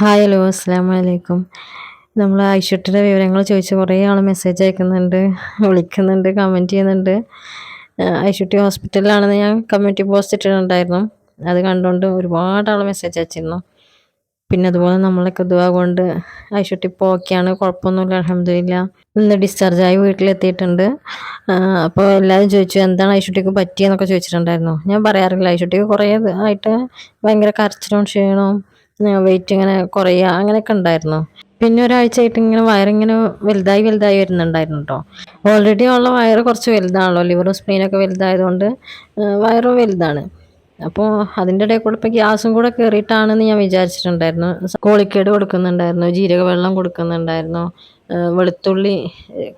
Hi hello അസ്സാം വലൈക്കും നമ്മൾ ഐശ്വര്യയുടെ വിവരങ്ങൾ ചോദിച്ച് കുറേ ആൾ മെസ്സേജ് അയക്കുന്നുണ്ട് വിളിക്കുന്നുണ്ട് കമന്റ് ചെയ്യുന്നുണ്ട്. ഐശ്വര്യ ഹോസ്പിറ്റലിലാണെന്ന് ഞാൻ കമ്മ്യൂണിറ്റി പോസ്റ്റ് ഇട്ടിട്ടുണ്ടായിരുന്നു. അത് കണ്ടുകൊണ്ട് ഒരുപാട് ആൾ മെസ്സേജ് അയച്ചിരുന്നു. പിന്നെ അതുപോലെ നമ്മളൊക്കെ ദുവാ കൊണ്ട് ഐശ്വര്യ ഇപ്പോൾ ഓക്കെയാണ് കുഴപ്പമൊന്നുമില്ല അലഹമില്ല ഇന്ന് ഡിസ്ചാർജായി വീട്ടിലെത്തിയിട്ടുണ്ട്. അപ്പോൾ എല്ലാവരും ചോദിച്ചു എന്താണ് ഐശ്വര്യക്ക് പറ്റിയെന്നൊക്കെ ചോദിച്ചിട്ടുണ്ടായിരുന്നു. ഞാൻ പറയാറില്ല ഐഷുട്ടിക്ക് കുറേ ആയിട്ട് ഭയങ്കര കരച്ചിലും ക്ഷീണവും വെയിറ്റ് ഇങ്ങനെ കുറയുക അങ്ങനെയൊക്കെ ഉണ്ടായിരുന്നു പിന്നെ ഒരാഴ്ചയായിട്ട് ഇങ്ങനെ വയറിങ്ങനെ വലുതായി വലുതായി വരുന്നുണ്ടായിരുന്നു കേട്ടോ ഓൾറെഡി ഉള്ള വയറ് കുറച്ച് വലുതാണല്ലോ ലിവറും സ്പ്രീനൊക്കെ വലുതായതുകൊണ്ട് വയറും വലുതാണ്. അപ്പോൾ അതിന്റെ ഇടയിൽ കൂടെ ഇപ്പോൾ ഗ്യാസും കൂടെ കയറിയിട്ടാണെന്ന് ഞാൻ വിചാരിച്ചിട്ടുണ്ടായിരുന്നു. കോളിക്കേട് കൊടുക്കുന്നുണ്ടായിരുന്നു ജീരക വെള്ളം കൊടുക്കുന്നുണ്ടായിരുന്നു വെളുത്തുള്ളി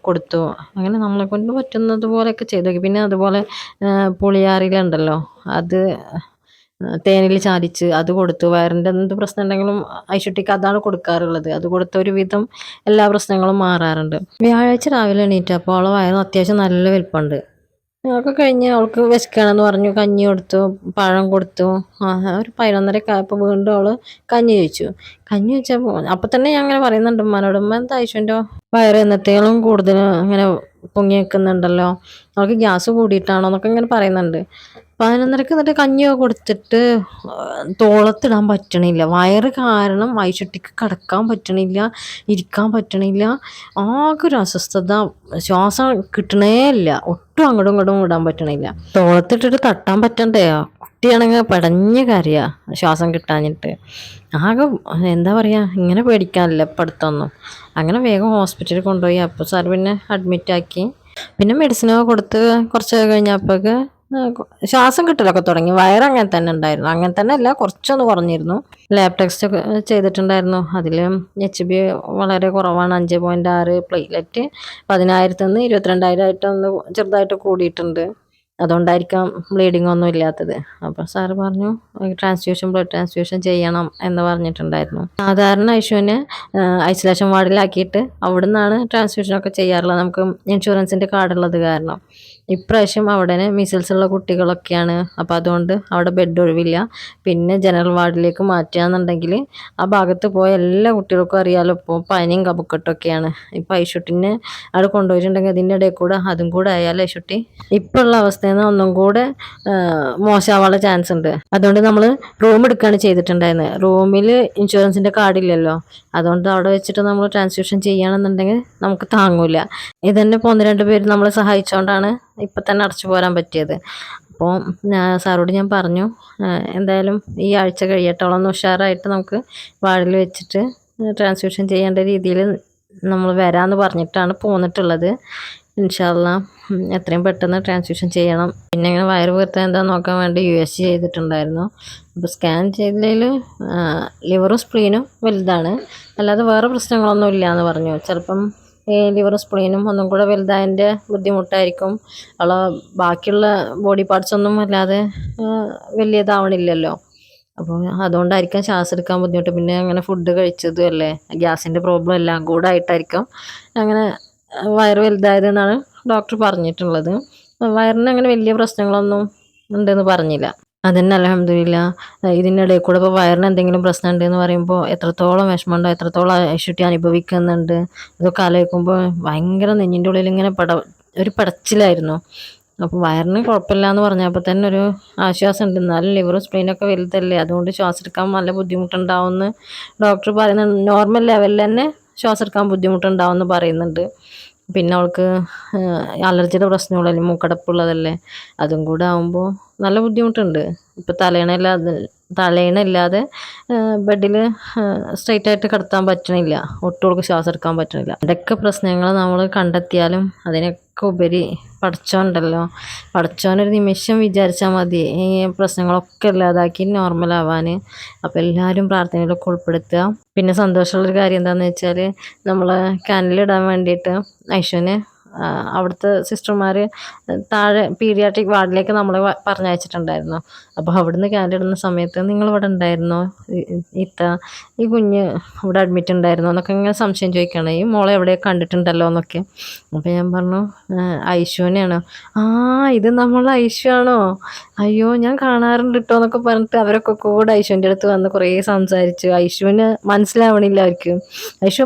കൊടുത്തു. അങ്ങനെ നമ്മളെ കൊണ്ട് പറ്റുന്നത് പോലെയൊക്കെ ചെയ്തു. പിന്നെ അതുപോലെ പുളിയാറിലുണ്ടല്ലോ അത് തേനിൽ ചാലിച്ച് അത് കൊടുത്തു വയറിന്റെ എന്ത് പ്രശ്നം ഉണ്ടെങ്കിലും ഐശുട്ടിക്ക് അതാണ് കൊടുക്കാറുള്ളത്. അത് കൊടുത്ത ഒരു വിധം എല്ലാ പ്രശ്നങ്ങളും മാറാറുണ്ട്. വ്യാഴാഴ്ച രാവിലെ എണീറ്റ് അപ്പോൾ അവളെ വയറ് അത്യാവശ്യം നല്ല വലിപ്പമുണ്ട്. അതൊക്കെ കഴിഞ്ഞ് അവൾക്ക് വിശക്കണമെന്ന് പറഞ്ഞു. കഞ്ഞി കൊടുത്തു പഴം കൊടുത്തു. ഒരു പതിനൊന്നര ആയപ്പോൾ വീണ്ടും അവൾ കഞ്ഞി ചോദിച്ചു കഞ്ഞി ചോദിച്ചപ്പോൾ അപ്പം തന്നെ ഞാൻ അങ്ങനെ പറയുന്നുണ്ട്. ഉമ്മാനോട് ഉമ്മ എന്താ ഐശുവിന്റെ വയറ് എന്നത്തേക്കാളും കൂടുതൽ ഇങ്ങനെ പൊങ്ങി നിൽക്കുന്നുണ്ടല്ലോ. അവൾക്ക് ഗ്യാസ് കൂടിയിട്ടാണോ എന്നൊക്കെ ഇങ്ങനെ പറയുന്നുണ്ട്. പതിനൊന്നരക്ക് എന്നിട്ട് കഞ്ഞിയൊക്കെ കൊടുത്തിട്ട് തോളത്തിടാൻ പറ്റണില്ല. വയറ് കാരണം വൈശുട്ടിക്ക് കിടക്കാൻ പറ്റണില്ല ഇരിക്കാൻ പറ്റണില്ല. ആകെ ഒരു അസ്വസ്ഥത. ശ്വാസം കിട്ടണേ ഇല്ല. ഒട്ടും അങ്ങോട്ടും ഇങ്ങോട്ടും വിടാൻ പറ്റണില്ല. തോളത്തിട്ടിട്ട് തട്ടാൻ പറ്റണ്ടേ? കുട്ടിയാണെങ്കിൽ പടഞ്ഞ് കരയാ ശ്വാസം കിട്ടാഞ്ഞിട്ട്. ആകെ എന്താ പറയുക ഇങ്ങനെ പേടിക്കാനില്ല പഠിത്തമൊന്നും അങ്ങനെ വേഗം ഹോസ്പിറ്റലിൽ കൊണ്ടുപോയി. അപ്പോൾ സാർ പിന്നെ അഡ്മിറ്റാക്കി. പിന്നെ മെഡിസിനൊക്കെ കൊടുത്ത് കുറച്ച് കഴിഞ്ഞപ്പോഴേക്ക് ശ്വാസം കിട്ടലൊക്കെ തുടങ്ങി. വയർ അങ്ങനെ തന്നെ ഉണ്ടായിരുന്നു. അങ്ങനെ തന്നെ അല്ല കുറച്ചൊന്ന് കുറഞ്ഞിരുന്നു. ലാബ് ടെസ്റ്റ് ഒക്കെ ചെയ്തിട്ടുണ്ടായിരുന്നു. അതിൽ എച്ച് ബി വളരെ കുറവാണ്. അഞ്ച് പോയിന്റ് ആറ് പ്ലേറ്റ്ലെറ്റ് പതിനായിരത്തിൽ നിന്ന് ഇരുപത്തിരണ്ടായിരം ആയിട്ടൊന്ന് ചെറുതായിട്ട് കൂടിയിട്ടുണ്ട്. അതുകൊണ്ടായിരിക്കാം ബ്ലീഡിംഗ് ഒന്നും ഇല്ലാത്തത്. അപ്പോൾ സാറ് പറഞ്ഞു ട്രാൻസ്ഫ്യൂഷൻ ബ്ലഡ് ട്രാൻസ്ഫ്യൂഷൻ ചെയ്യണം എന്ന് പറഞ്ഞിട്ടുണ്ടായിരുന്നു. സാധാരണ ഐശുവിനെ ഐസൊലേഷൻ വാർഡിലാക്കിയിട്ട് അവിടെ നിന്നാണ് ട്രാൻസ്ഫ്യൂഷനൊക്കെ ചെയ്യാറുള്ളത്. നമുക്ക് ഇൻഷുറൻസിന്റെ കാർഡുള്ളത് കാരണം. ഇപ്രാവശ്യം അവിടെ മിസിൽസ് ഉള്ള കുട്ടികളൊക്കെയാണ്. അപ്പോൾ അതുകൊണ്ട് അവിടെ ബെഡ് ഒഴിവില്ല. പിന്നെ ജനറൽ വാർഡിലേക്ക് മാറ്റുകയെന്നുണ്ടെങ്കിൽ ആ ഭാഗത്ത് പോയ എല്ലാ കുട്ടികൾക്കും അറിയാലോ ഇപ്പോൾ പനിയും കപക്കെട്ടൊക്കെയാണ് ഇപ്പോൾ ഐശുട്ടിനെ അവിടെ കൊണ്ടുപോയിട്ടുണ്ടെങ്കിൽ അതിന്റെ ഇടയിൽ കൂടെ അതും കൂടെ ആയാലും ഐശുട്ടി ഇപ്പോൾ ഉള്ള അവസ്ഥയിൽ ഒന്നും കൂടെ മോശമാവാനുള്ള ചാൻസ് ഉണ്ട്. അതുകൊണ്ട് നമ്മൾ റൂം എടുക്കുകയാണ് ചെയ്തിട്ടുണ്ടായിരുന്നത് റൂമിൽ ഇൻഷുറൻസിന്റെ കാർഡില്ലല്ലോ. അതുകൊണ്ട് അവിടെ വെച്ചിട്ട് നമ്മൾ ട്രാൻസ്ഫ്യൂഷൻ ചെയ്യുകയാണെന്നുണ്ടെങ്കിൽ നമുക്ക് താങ്ങൂല. ഇതന്നെ ഒന്ന് രണ്ട് പേര് നമ്മളെ സഹായിച്ചുകൊണ്ടാണ് ഇപ്പം തന്നെ അടച്ചു പോരാൻ പറ്റിയത്. അപ്പോൾ സാറോട് ഞാൻ പറഞ്ഞു എന്തായാലും ഈ ആഴ്ച കഴിയട്ടോളം ഒന്ന് ഉഷാറായിട്ട് നമുക്ക് വാഴയിൽ വെച്ചിട്ട് ട്രാൻസ്ഫ്യൂഷൻ ചെയ്യേണ്ട രീതിയിൽ നമ്മൾ വരാമെന്ന് പറഞ്ഞിട്ടാണ് പോന്നിട്ടുള്ളത്. ഇൻഷാല്ല എത്രയും പെട്ടെന്ന് ട്രാൻസ്ഫ്യൂഷൻ ചെയ്യണം. പിന്നെ ഇങ്ങനെ വയറ് വീർത്താൻ എന്താ നോക്കാൻ വേണ്ടി യു എസ് ചെയ്തിട്ടുണ്ടായിരുന്നു. അപ്പോൾ സ്കാൻ ചെയ്തതിൽ ലിവറും സ്പ്ലീനും വലുതാണ്. അല്ലാതെ വേറെ പ്രശ്നങ്ങളൊന്നും ഇല്ല എന്ന് പറഞ്ഞു. ചിലപ്പം ലിവർ സ്പ്ലീനും ഒന്നും കൂടെ വലുതായതിന്റെ ബുദ്ധിമുട്ടായിരിക്കും. അവളെ ബാക്കിയുള്ള ബോഡി പാർട്സ് ഒന്നും അല്ലാതെ വലിയതാവണില്ലല്ലോ. അപ്പോൾ അതുകൊണ്ടായിരിക്കാം ശ്വാസം എടുക്കാൻ ബുദ്ധിമുട്ട്. പിന്നെ അങ്ങനെ ഫുഡ് കഴിച്ചതും അല്ലേ ഗ്യാസിന്റെ പ്രോബ്ലം എല്ലാം കൂടെ ആയിട്ടായിരിക്കും അങ്ങനെ വയറ് വലുതായതെന്നാണ് ഡോക്ടർ പറഞ്ഞിട്ടുള്ളത്. വയറിന് അങ്ങനെ വലിയ പ്രശ്നങ്ങളൊന്നും ഉണ്ടെന്ന് പറഞ്ഞില്ല. അതന്നെ അലഹമില്ല ഇതിന്റെ ഇടയിൽ കൂടെ ഇപ്പോൾ വയറിന് എന്തെങ്കിലും പ്രശ്നം ഉണ്ട് എന്ന് പറയുമ്പോൾ എത്രത്തോളം വിഷമമുണ്ടോ എത്രത്തോളം ഐശ്വട്ടി അനുഭവിക്കുന്നുണ്ട് ഇതൊക്കെ ആലോചിക്കുമ്പോൾ ഭയങ്കര നെഞ്ഞിന്റെ ഉള്ളിൽ ഇങ്ങനെ പട ഒരു പടച്ചിലായിരുന്നു. അപ്പോൾ വയറിന് കുഴപ്പമില്ല എന്ന് പറഞ്ഞപ്പോൾ തന്നെ ഒരു ആശ്വാസം ഉണ്ട് എന്നാലും ലിവർ സ്പ്രെയിനൊക്കെ വലുതല്ലേ അതുകൊണ്ട് ശ്വാസം എടുക്കാൻ നല്ല ബുദ്ധിമുട്ടുണ്ടാവുമെന്ന് ഡോക്ടർ പറയുന്നത് നോർമൽ ലെവലിൽ തന്നെ ശ്വാസം എടുക്കാൻ ബുദ്ധിമുട്ടുണ്ടാവുമെന്ന് പറയുന്നുണ്ട്. പിന്നെ അവൾക്ക് അലർജിയുടെ പ്രശ്നമുള്ളതല്ലേ മൂക്കടപ്പുള്ളതല്ലേ അതും കൂടെ ആകുമ്പോൾ നല്ല ബുദ്ധിമുട്ടുണ്ട്. ഇപ്പോൾ തലയണയില്ലാതെ തലയണയില്ലാതെ ബെഡിൽ സ്ട്രെയിറ്റ് ആയിട്ട് കിടത്താൻ പറ്റണില്ല. ഒട്ടുകൾക്ക് ശ്വാസം എടുക്കാൻ പറ്റണില്ല. അതൊക്കെ പ്രശ്നങ്ങൾ നമ്മൾ കണ്ടെത്തിയാലും അതിനൊക്കെ ഉപരി പഠിച്ചോണ്ടല്ലോ. പഠിച്ചോനൊരു നിമിഷം വിചാരിച്ചാൽ മതി. ഈ പ്രശ്നങ്ങളൊക്കെ ഇല്ലാതാക്കി നോർമലാവാൻ അപ്പോൾ എല്ലാവരും പ്രാർത്ഥനയിലൊക്കെ ഉൾപ്പെടുത്തുക. പിന്നെ സന്തോഷമുള്ളൊരു കാര്യം എന്താണെന്ന് വെച്ചാൽ നമ്മൾ കനലിടാൻ വേണ്ടിയിട്ട് ഐശുവിനെ അവിടുത്തെ സിസ്റ്റർമാർ താഴെ പീഡിയാട്രിക് വാർഡിലേക്ക് നമ്മൾ പറഞ്ഞയച്ചിട്ടുണ്ടായിരുന്നു. അപ്പോൾ അവിടുന്ന് ഇടുന്ന സമയത്ത് നിങ്ങൾ ഇവിടെ ഉണ്ടായിരുന്നോ ഇത്ത ഈ കുഞ്ഞ് ഇവിടെ അഡ്മിറ്റ് ഉണ്ടായിരുന്നോ? എന്നൊക്കെ ഇങ്ങനെ സംശയം ചോദിക്കണം ഈ മോളെ എവിടെ കണ്ടിട്ടുണ്ടല്ലോ എന്നൊക്കെ. അപ്പോൾ ഞാൻ പറഞ്ഞു ഐശുവിനെയാണ്. ആ ഇത് നമ്മൾ ഐശു ആണോ? അയ്യോ ഞാൻ കാണാറുണ്ട് കേട്ടോ എന്നൊക്കെ പറഞ്ഞിട്ട് അവരൊക്കെ കൂടെ ഐശുവിന്റെ അടുത്ത് വന്ന് കുറേ സംസാരിച്ചു. ഐശുവിന് മനസ്സിലാവണില്ല അവർക്ക് ഐശു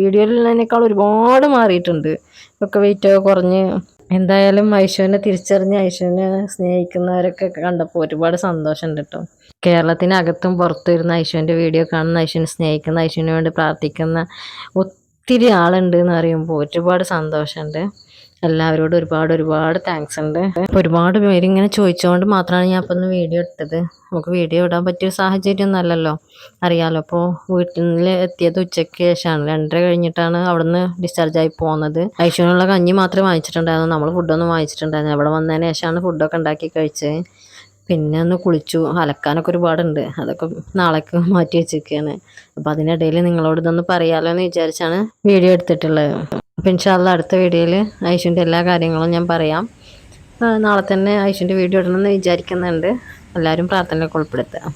വീഡിയോയിലുള്ളതിനേക്കാൾ ഒരുപാട് മാറിയിട്ടുണ്ട്. ഒക്കെ വെയിറ്റ് കുറഞ്ഞ്. എന്തായാലും ഐശുവിനെ തിരിച്ചറിഞ്ഞ് ഐശുവിനെ സ്നേഹിക്കുന്നവരൊക്കെ കണ്ടപ്പോൾ ഒരുപാട് സന്തോഷമുണ്ട് കേട്ടോ. കേരളത്തിനകത്തും പുറത്തും ഇരുന്ന് ഐശുവിന്റെ വീഡിയോ കാണുന്ന ഐശുവിനെ സ്നേഹിക്കുന്ന ഐശുവിന് വേണ്ടി പ്രാർത്ഥിക്കുന്ന ഒത്തിരി ആളുണ്ട് എന്ന് പറയുമ്പോൾ ഒരുപാട് സന്തോഷമുണ്ട്. എല്ലാവരോടും ഒരുപാട് ഒരുപാട് താങ്ക്സ് ഉണ്ട്. ഒരുപാട് പേര് ഇങ്ങനെ ചോദിച്ചുകൊണ്ട് മാത്രമാണ് ഞാൻ അപ്പം ഒന്ന് വീഡിയോ എടുത്തത്. നമുക്ക് വീഡിയോ ഇടാൻ പറ്റിയ സാഹചര്യം ഒന്നല്ലല്ലോ അറിയാമല്ലോ അപ്പോൾ വീട്ടിൽ എത്തിയത് ഉച്ചയ്ക്ക് ശേഷമാണ്. രണ്ടര കഴിഞ്ഞിട്ടാണ് അവിടുന്ന് ഡിസ്ചാർജ് ആയി പോകുന്നത് ഐശ്വര്യമുള്ള കഞ്ഞി മാത്രമേ വാങ്ങിച്ചിട്ടുണ്ടായിരുന്നു. നമ്മൾ ഫുഡൊന്നും വാങ്ങിച്ചിട്ടുണ്ടായിരുന്നു അവിടെ വന്നതിന് ശേഷമാണ് ഫുഡൊക്കെ ഉണ്ടാക്കി കഴിച്ചത്. പിന്നെ ഒന്ന് കുളിച്ചു. അലക്കാനൊക്കെ ഒരുപാടുണ്ട്. അതൊക്കെ നാളേക്ക് മാറ്റി വെച്ചിരിക്കുകയാണ്. അപ്പോൾ അതിനിടയിൽ നിങ്ങളോട് ഇതൊന്ന് പറയാമല്ലോ എന്ന് വിചാരിച്ചാണ് വീഡിയോ എടുത്തിട്ടുള്ളത്. അപ്പോൾ ഇൻഷാല്ല അടുത്ത വീഡിയോയിൽ ഐശുവിന്റെ എല്ലാ കാര്യങ്ങളും ഞാൻ പറയാം. നാളെ തന്നെ ഐശുവിന്റെ വീഡിയോ ഇടണമെന്ന് വിചാരിക്കുന്നുണ്ട്. എല്ലാവരും പ്രാർത്ഥനയിലേക്ക് ഉൾപ്പെടുത്തുക.